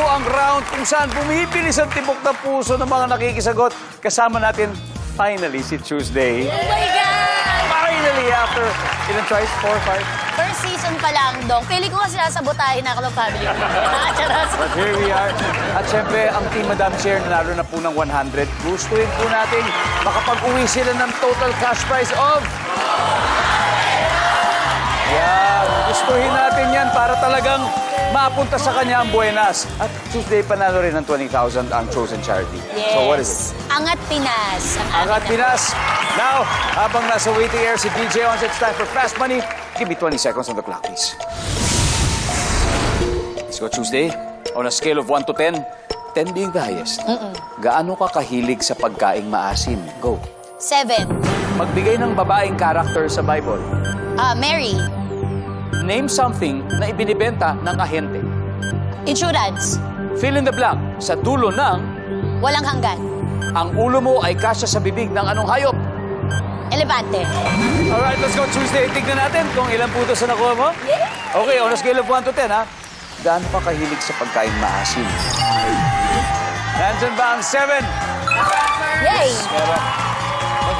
po ang round kung saan bumibilis ang tibok ng puso ng mga nakikisagot. Kasama natin, finally, si Tuesday. Oh my God! Finally, after ilang tries? Four, five? First season pa lang, Dong. Feeling ko kasi nasabotahin na ako ng family ko. But here we are. At syempre, ang team Madam Chair nanalo na po ng 100. Gustuin po natin makapag-uwi sila ng total cash prize of... Yan. Gustuhin natin yan para talagang mapunta sa kanya ang Buenas. At Tuesday, panalo rin ng 20,000 ang chosen charity. Yes. So what is it? Angat Pinas. Ang Angat Pinas. Now, habang nasa waiting air si DJ Ons, it's time for Fast Money. Give me 20 seconds on the clock, please. Let's go, Tuesday. On a scale of 1 to 10, 10 being the highest. Gaano ka kahilig sa pagkaing maasim? Go. Seven. Magbigay ng babaeng character sa Bible. Ah, Mary. Name something na ibinibenta ng ahente. Insurance. Fill in the blank. Sa dulo ng, Walang hanggan. ang ulo mo ay kasya sa bibig ng anong hayop? Elepante. Alright, let's go Tuesday. Tignan natin kung ilang putos na nakuha mo. Okay, on a scale of 1 to 10, ha? Gaano ka kahilig sa pagkain maasim? Nandyan ba ang 7? Yay! Meron. Mag,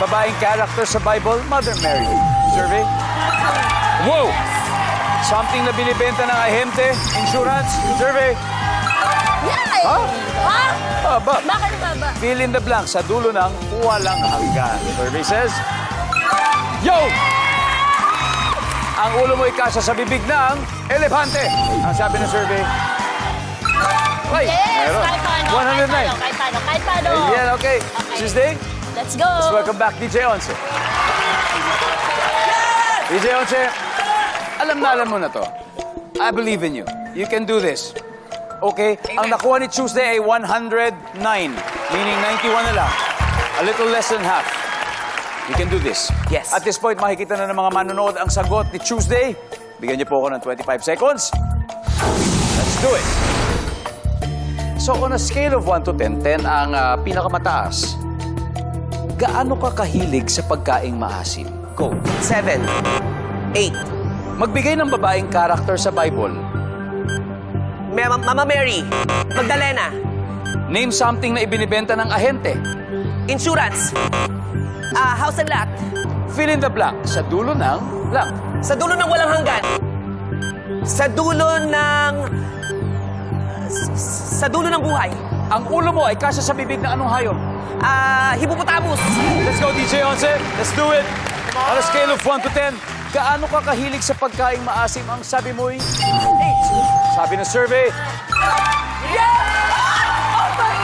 babaeng character sa Bible, Mother Mary. Survey? Wow! Something na binibenta ng ahente, insurance, survey. Yay! Ha? Ha? Aba, Bakit ba ba? fill in the blank sa dulo ng walang hanggan. Survey says, Yo! Ang ulo mo ikasa sa bibig ng elepante. Ang sabi ng survey. Ay, Yes! meron. Kahit paano. 109. Kahit paano. Kahit paano. Kahit paano. Ayan, okay. Okay. Tuesday, Let's go. let's welcome back DJ Once. DJ Once, alam na alam mo na to. I believe in you. You can do this. Okay? Ang nakuha ni Tuesday ay 109. Meaning 91 na lang. A little less than half. You can do this. Yes. At this point, makikita na ng mga manonood ang sagot ni Tuesday. Bigyan niyo po ako ng 25 seconds. Let's do it. So on a scale of 1 to 10, 10 ang ah, pinakamataas. Gaano ka kahilig sa pagkaing maasim? Go. Seven. Eight. Magbigay ng babaeng character sa Bible. Ma- Mama Mary. Magdalena. Name something na ibinibenta ng ahente. Insurance. Ah, house and lot. Fill in the blank. Sa dulo ng blank. Sa dulo ng walang hanggan. Sa dulo ng... s- Sa dulo ng buhay. Ang ulo mo ay kasya sa bibig ng anong hayop? Ah, hippopotamus. Let's go, DJ Once. Let's do it. On a scale of 1 to 10, gaano ka kahilig sa pagkaing maasim? Ang sabi mo'y... Sabi ng survey,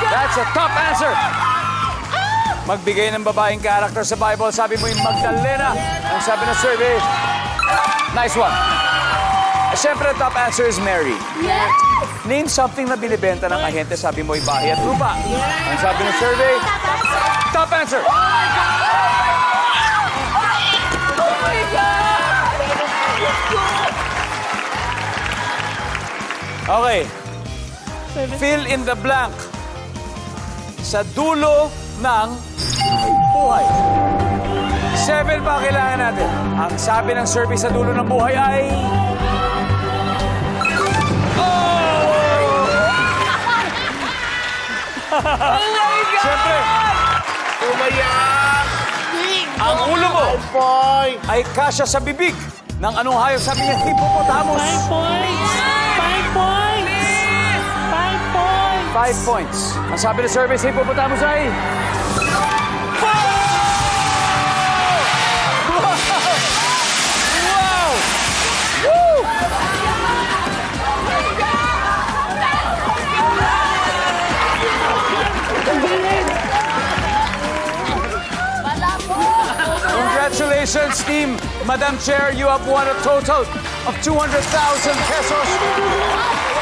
That's a top answer. Magbigay ng babaeng character sa Bible. Sabi mo yung Magdalena. Ang sabi ng survey, nice one. Siyempre, top answer is Mary. Yes! Name something na binibenta ng ahente. Sabi mo, bahay at lupa. Ang sabi ng survey, top answer. Okay. Fill in the blank. Sa dulo ng buhay. Seven pa ang kailangan natin. Ang sabi ng survey sa dulo ng buhay ay... Oh! Siyempre, Umayak! ang ulo mo ay kasya sa bibig ng anong hayop sabi niya, hippopotamus. Five points! Five points! Five points! Five points. Ang sabi ng sa hippopotamus ay... Congratulations, team. Madam Chair, you have won a total of 200,000 pesos.